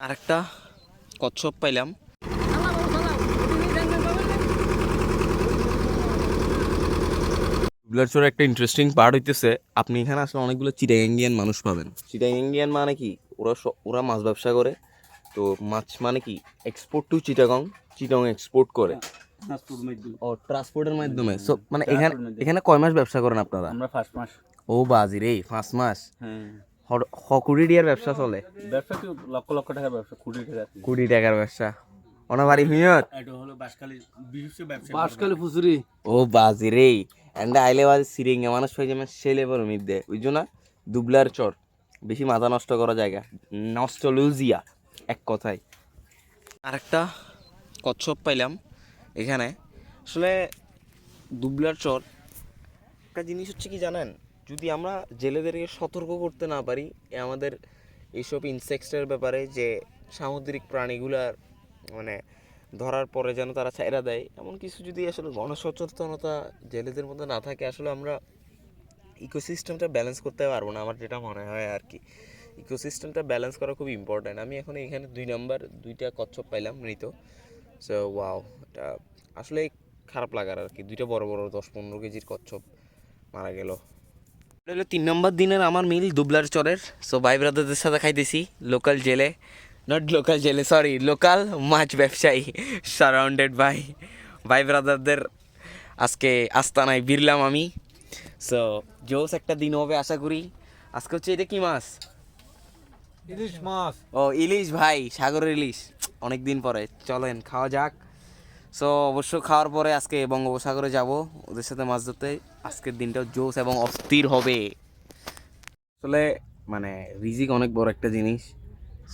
আরেকটা কচ্ছপ পাইলাম। ডুবলারচরের একটা ইন্টারেস্টিং পার্ট হইতেছে আপনি এখানে আসলে অনেকগুলো চিটাগাঙ্গিয়ান মানুষ পাবেন। চিটাগাঙ্গিয়ান মানে কি? ওরা ওরা মাছ ব্যবসা করে তো মাছ মানে কি? Export to Chittagong Chittagong export করে। ও ট্রান্সপোর্টের মাধ্যমে। সো মানে এখানে এখানে কয় মাস ব্যবসা করেন আপনারা? আমরা ফার্স্ট মাস। ও বাজি রে ফার্স্ট মাস। হ্যাঁ। কুড়ি ডিয়ার ব্যবসা চলে। ব্যবসা কি লক্ষ লক্ষ টাকার ব্যবসা কোটি টাকা কুড়ি টাকার ব্যবসা। অনাবারি হুইয়ত এটা হলো বাসকালী বিশেষ ব্যবসা। বাসকালী ফুসুরি ও বাজি রে। এন্ডা আইলে বাজি সিরিঙ্গা মানুষ হয়ে যাবে মিদ্দে বুঝছ না? দুবলার চর। বেশি মাথা নষ্ট করা জায়গা। নষ্ট লুজিয়া এক কথায়। আরেকটা কচ্ছপ পাইলাম এখানে। আসলে দুবলার চর একটা জিনিস হচ্ছে কি জানেন? যদি আমরা জেলেদেরকে সতর্ক করতে না পারি আমাদের এইসব ইনসেক্টসের ব্যাপারে যে সামুদ্রিক প্রাণীগুলার মানে ধরার পরে যেন তারা ছাইরা দেয়, এমন কিছু যদি আসলে গণসচেতনতা জেলেদের মধ্যে না থাকে, আসলে আমরা ইকোসিস্টেমটা ব্যালেন্স করতে পারব না, আমার যেটা মনে হয় আর কি। ইকোসিস্টেমটা ব্যালেন্স করা খুব ইম্পর্ট্যান্ট আমি এখন এখানে দুই নাম্বার দুইটা কচ্ছপ পাইলাম মৃত। সো ওয়াও এটা আসলে খারাপ লাগার আর কি। দুইটা বড় বড় দশ পনেরো কেজির কচ্ছপ মারা গেল। হলো তিন নম্বর দিনের আমার মিল দুবলার চরের। সো ভাই ব্রাদারদের সাথে খাইতেছি লোকাল জেলে। নট লোকাল জেলে সরি লোকাল মাছ ব্যবসায়ী সারাউন্ডেড বাই ভাই ব্রাদারদের আজকে আস্তানায় বিরলাম আমি। সো জোস একটা দিন হবে আশা করি। আজকে হচ্ছে এটা কি মাছ? ইলিশ মাছ। ও ইলিশ ভাই সাগরের ইলিশ। অনেক দিন পরে চলেন খাওয়া যাক। সো অবশ্য খাওয়ার পরে আজকে বঙ্গোপসাগরে যাব। ওদের সাথে মাছ ধরতে। আজকের দিনটাও জোস এবং অস্থির হবে। আসলে মানে রিজিক অনেক বড় একটা জিনিস।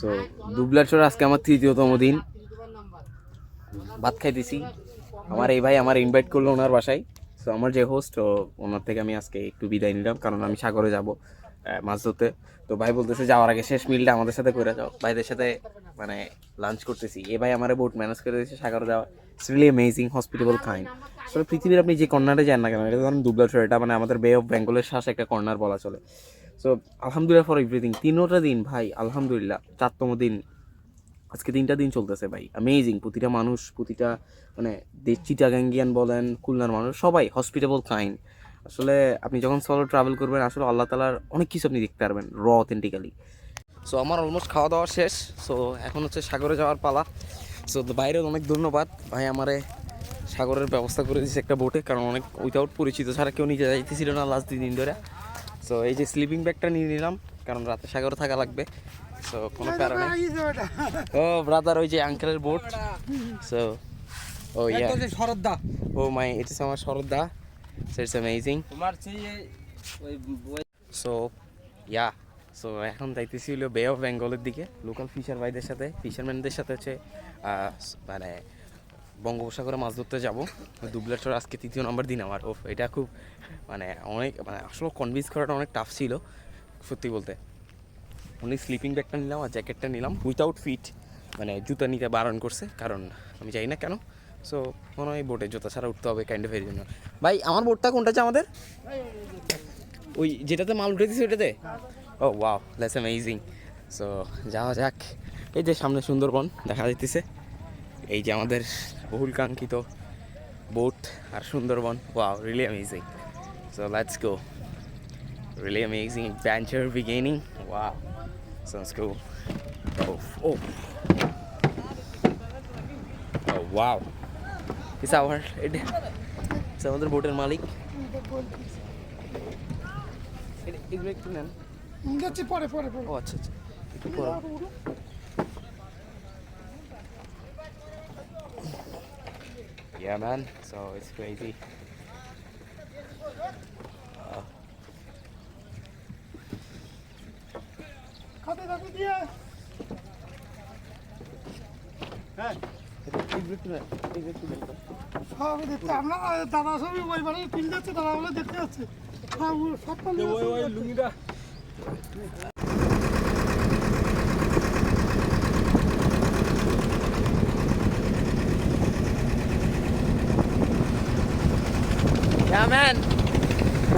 সো দুবলার চর আজকে আমার তৃতীয়তম দিন। ভাত খাইতেছি। আমার এই ভাই আমার ইনভাইট করল ওনার বাসায়। সো আমার যে হোস্ট ওনার থেকে আমি আজকে একটু বিদায় নিলাম। কারণ আমি সাগরে যাব মাছ ধরতে। তো ভাই বলতেছে, যাওয়ার আগে শেষ মিলটা আমাদের সাথে করে যাও। ভাইদের সাথে মানে লাঞ্চ করতেছি। এ ভাই আমার বোট ম্যানেজ করে দিয়েছে, সাগরে যাওয়া। It's really amazing hospitable kind আসলে পৃথিবীর আপনি যে কর্নারে যান না কেন, এটা ধরুন দুবলার শহর এটা মানে আমাদের বে অফ বেঙ্গলের শ্বাস একটা কর্নার বলা চলে। সো আলহামদুলিল্লাহ ফর এভরিথিং তিনোটা দিন ভাই আলহামদুলিল্লাহ চারতম দিন। আজকে তিনটা দিন চলতেছে ভাই অ্যামেজিং প্রতিটা মানুষ, প্রতিটা মানে চিটাগাঙ্গিয়ান বলেন, খুলনার মানুষ, সবাই হসপিটেবল কাইন্ড আসলে আপনি যখন সলো ট্রাভেল করবেন, আসলে আল্লাহ তালার অনেক কিছু আপনি দেখতে পারবেন র অথেন্টিক্যালি সো আমার অলমোস্ট খাওয়া দাওয়া শেষ। সো এখন হচ্ছে সাগরে যাওয়ার পালা। সো বাইরে অনেক ধন্যবাদ। ভাই আমারে সাগরের ব্যবস্থা করে দিয়েছে একটা বোটে কারণ অনেক উইথাউট পরিচিত ছাড়া কেউ নিচে যাইতেছিল না লাস্ট দুই দিন ধরে। সো এই যে স্লিপিং ব্যাগটা নিয়ে নিলাম কারণ রাতে সাগরে থাকা লাগবে। সো কোনো কারণে। ও ব্রাদার ওই যে আঙ্কেলের বোট সো ও ইয়া শরদ্দা ও মাই ইটস আমার শরদা সো ইটস অ্যামেজিং তোমার সেই ওই সো ইয়া সো এখন যাইতেছি হলো বে অফ বেঙ্গলের দিকে লোকাল ফিশার ভাইদের সাথে ফিশারম্যানদের সাথে হচ্ছে মানে বঙ্গোপসাগরে মাছ ধরতে যাব। দুবলাচর আজকে তৃতীয় নম্বর দিন আমার। ও এটা খুব মানে অনেক মানে আসলে কনভিন্স করাটা অনেক টাফ ছিল, সত্যি বলতে। অনেক স্লিপিং ব্যাগটা নিলাম আর জ্যাকেটটা নিলাম উইথাউট ফিট মানে জুতা নিতে বারণ করছে, কারণ আমি জানি না কেন। সো মনে হয় বোটে জুতা ছাড়া উঠতে হবে কাইন্ড অফ এর জন্য। ভাই, আমার বোটটা কোনটা আছে আমাদের? ওই যেটাতে মাল উঠে দিছে ওটাতে oh wow that's amazing so যাওয়া যাক। এই যে সামনে সুন্দরবন দেখা যাইতেছে। এই যে আমাদের বহুল কাঙ্ক্ষিত boat R Sundarban. Wow really amazing so let's go really amazing adventure beginning. Wow, sounds cool. Oh, oh, oh wow. It's our it, it's আমাদের বোটের মালিক। এগুলো একটু নেন। যাচ্ছি পরে পরে পরে। ও আচ্ছা আচ্ছা। একটু পরে। Yeah, man. So it's crazy. আমরা দাদা সবই ওই বাড়ি কিন যাচ্ছে দাদা বলে দেখতে যাচ্ছে। সব লুঙ্গিটা।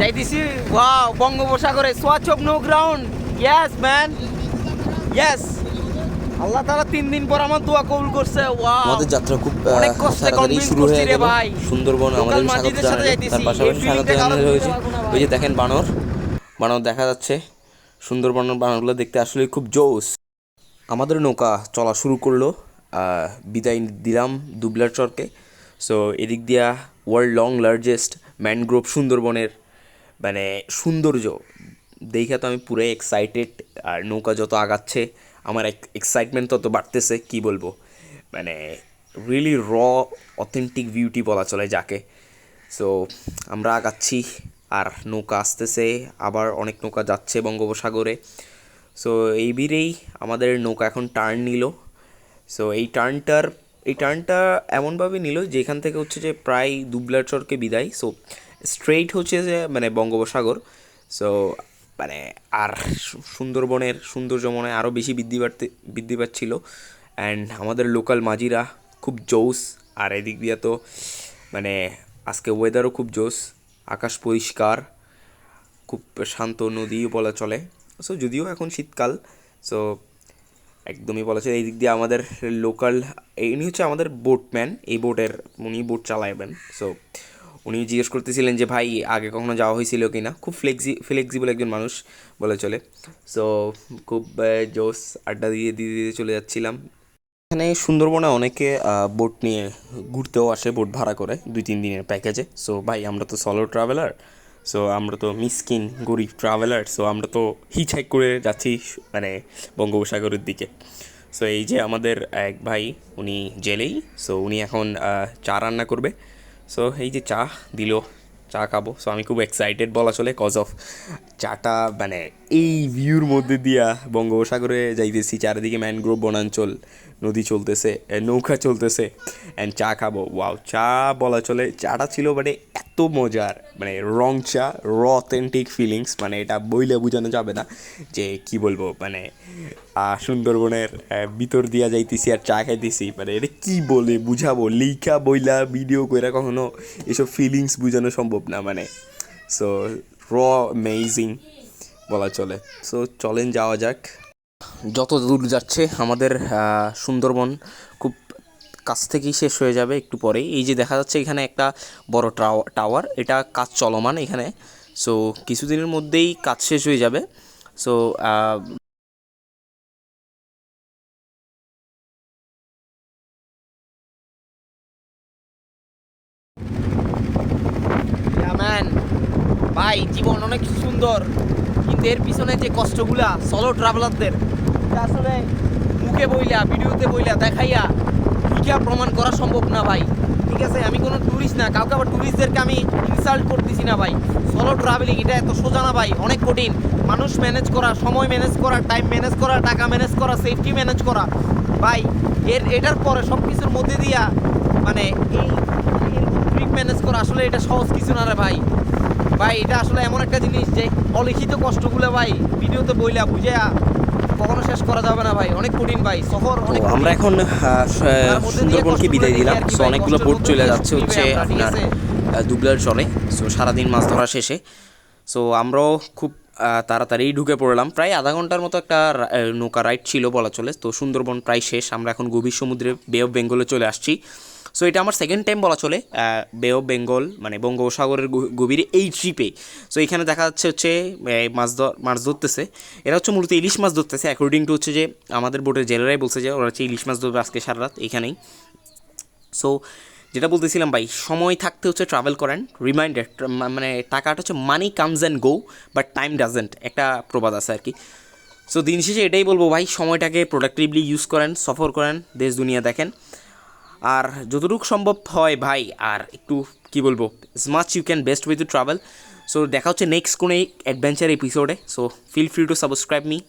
যাইতেছি ওয়াও বঙ্গোপসাগরে no ground yes man yes আল্লাহ তাআলা তিন দিন পর আমার দোয়া কবুল করছে ওয়াও আমাদের যাত্রা খুব অনেক কষ্টে শুরু হয়ে গেল। ভাই। সুন্দরবন আমাদের স্বাগত। তার পাশাপাশি স্বাগত জানালে হয়েছে ওই যে দেখেন বানর। বানর দেখা যাচ্ছে। সুন্দরবনের বানরগুলো দেখতে আসলে খুব জোস। আমাদের নৌকা চলা শুরু করল বিদায় দিলাম দুবলার চরকে। সো এদিক দিয়া ওয়ার্ল্ড লং লার্জেস্ট ম্যানগ্রোভ সুন্দরবনের মানে সৌন্দর্য দেখে তো আমি পুরো এক্সাইটেড আর নৌকা যত আগাচ্ছে, আমার এক এক্সাইটমেন্ট তত বাড়তেছে, কি বলব? মানে রিয়েলি র অথেন্টিক বিউটি বলা চলে যাকে। সো আমরা আগাচ্ছি। আর নৌকা আসতেছে, আবার অনেক নৌকা যাচ্ছে বঙ্গোপসাগরে। সো এই বিরেই আমাদের নৌকা এখন টার্ন নিল। সো এই টার্নটার এই টার্নটা এমনভাবে নিল যেখান থেকে হচ্ছে যে প্রায় দুবলার চরকে বিদায়। সো স্ট্রেইট হচ্ছে যে মানে বঙ্গোপসাগর। সো মানে আর সুন্দরবনের সৌন্দর্য মনে আরও বেশি বৃদ্ধি বাড়তে, বৃদ্ধি পাচ্ছিল। অ্যান্ড আমাদের লোকাল মাঝিরা খুব জোস আর এদিক দিয়ে তো মানে আজকে ওয়েদারও খুব জোস আকাশ পরিষ্কার, খুব শান্ত নদীও বলা চলে। সো যদিও এখন শীতকাল সো একদমই বলা চলে এই দিক দিয়ে আমাদের লোকাল ইনি হচ্ছে আমাদের বোটম্যান এই বোটের উনি বোট চালাইবেন। সো উনি জিজ্ঞেস করতেছিলেন যে, ভাই, আগে কখনো যাওয়া হয়েছিল কি না খুব ফ্লেক্সি ফ্লেক্সিবল একজন মানুষ বলে চলে। সো খুব জোস আড্ডা দিয়ে দিয়ে দিয়ে চলে যাচ্ছিলাম। এখানে সুন্দরবনে অনেকে বোট নিয়ে ঘুরতেও আসে বোট ভাড়া করে দুই তিন দিনের প্যাকেজে সো ভাই, আমরা তো সলো ট্রাভেলার সো আমরা তো মিসকিন গরিব ট্রাভেলার সো আমরা তো হিচ হাইক করে যাচ্ছি মানে বঙ্গোপসাগরের দিকে। সো এই যে আমাদের এক ভাই, উনি জেলেই সো উনি এখন চা রান্না করবে। সো এই যে চা দিল চা খাব। সো আমি খুব এক্সাইটেড বলা চলে কজ অফ চাটা মানে এই ভিউর মধ্যে দিয়া বঙ্গোপসাগরে যাইতেছি। চারিদিকে ম্যানগ্রোভ বনাঞ্চল, নদী চলতেছে নৌকা চলতেছে অ্যান্ড চা খাব। ওয়াও চা বলা চলে, চাটা ছিল মানে এত মজার মানে রং চা র অথেন্টিক ফিলিংস মানে এটা বইলে বোঝানো যাবে না যে কি বলব মানে সুন্দরবনের ভিতর দিয়া যাইতেছি আর চা খাইতেছি। মানে এটা কি বলে বুঝাবো? লিখা, বইলা ভিডিও কইরা কখনো এসব ফিলিংস বোঝানো সম্ভব না মানে। সো র অ্যামেজিং বলা চলে। সো চলেন যাওয়া যাক। যত দূর যাচ্ছে, আমাদের সুন্দরবন খুব কাছ থেকেই শেষ হয়ে যাবে একটু পরেই। এই যে দেখা যাচ্ছে, এখানে একটা বড় টাওয়ার। এটা কাজ চলমান এখানে। সো কিছুদিনের মধ্যেই কাজ শেষ হয়ে যাবে। সো ম্যান ভাই জীবন অনেক সুন্দর। কিন্তু এর পিছনে যে কষ্টগুলা সলো ট্রাভেলারদের আসলে মুখে বইলা, ভিডিওতে বইলা দেখাইয়া ঠিকা প্রমাণ করা সম্ভব না ভাই। ঠিক আছে, আমি কোনো ট্যুরিস্ট না, কাউকে আবার ট্যুরিস্টদেরকে আমি ইনসাল্ট করতেছি না ভাই। সলো ট্রাভেলিং এটা এত সোজা না ভাই, অনেক কঠিন। মানুষ ম্যানেজ করা, সময় ম্যানেজ করা টাইম ম্যানেজ করা, টাকা ম্যানেজ করা সেফটি ম্যানেজ করা। ভাই, এর, এটার পরে সব কিছুর মধ্যে দিয়া মানে এই ট্রিপ ম্যানেজ করা আসলে এটা সহজ কিছু না রে ভাই। ভাই এটা আসলে এমন একটা জিনিস যে অলিখিত কষ্টগুলো ভাই ভিডিওতে বইলা বুঝে কখনো শেষ করা যাবে না ভাই অনেক কঠিন ভাই সফর অনেক আমরা এখন সুন্দরবনকে বিদায় দিলাম। সো অনেকগুলো বোট চলে যাচ্ছে হচ্ছে আপনার দুবলার চরে সো সারাদিন মাছ ধরা শেষে। সো আমরাও খুব তাড়াতাড়ি ঢুকে পড়লাম। প্রায় আধা ঘণ্টার মতো একটা নৌকা রাইড ছিল বলা চলে। তো সুন্দরবন প্রায় শেষ। আমরা এখন গভীর সমুদ্রে বে অফ বেঙ্গলে চলে আসছি। সো এটা আমার সেকেন্ড টাইম বলা চলে বে অফ বেঙ্গল মানে বঙ্গোপসাগরের গভীরে এই ট্রিপে সো এখানে দেখা যাচ্ছে হচ্ছে মাছ মাছ ধরতেছে। এরা হচ্ছে মূলত ইলিশ মাছ ধরতেছে অ্যাকর্ডিং টু হচ্ছে যে আমাদের বোটের জেলেরাই বলছে যে ওরা হচ্ছে ইলিশ মাছ ধরবে আজকে সারা রাত এখানেই। সো যেটা বলতেছিলাম ভাই, সময় থাকতে হচ্ছে ট্রাভেল করেন রিমাইন্ডার মানে টাকাটা হচ্ছে money comes and go but time doesn't একটা প্রবাদ আছে আর কি সো দিন শেষে এটাই বলব ভাই, সময়টাকে প্রোডাক্টিভলি ইউজ করেন সফর করেন দেশ দুনিয়া দেখেন। আর যতটুকু সম্ভব হয় ভাই, আর একটু কি বলব much you can best with to travel so দেখা হচ্ছে নেক্সট কোনো অ্যাডভেঞ্চার এপিসোডে so feel free to subscribe me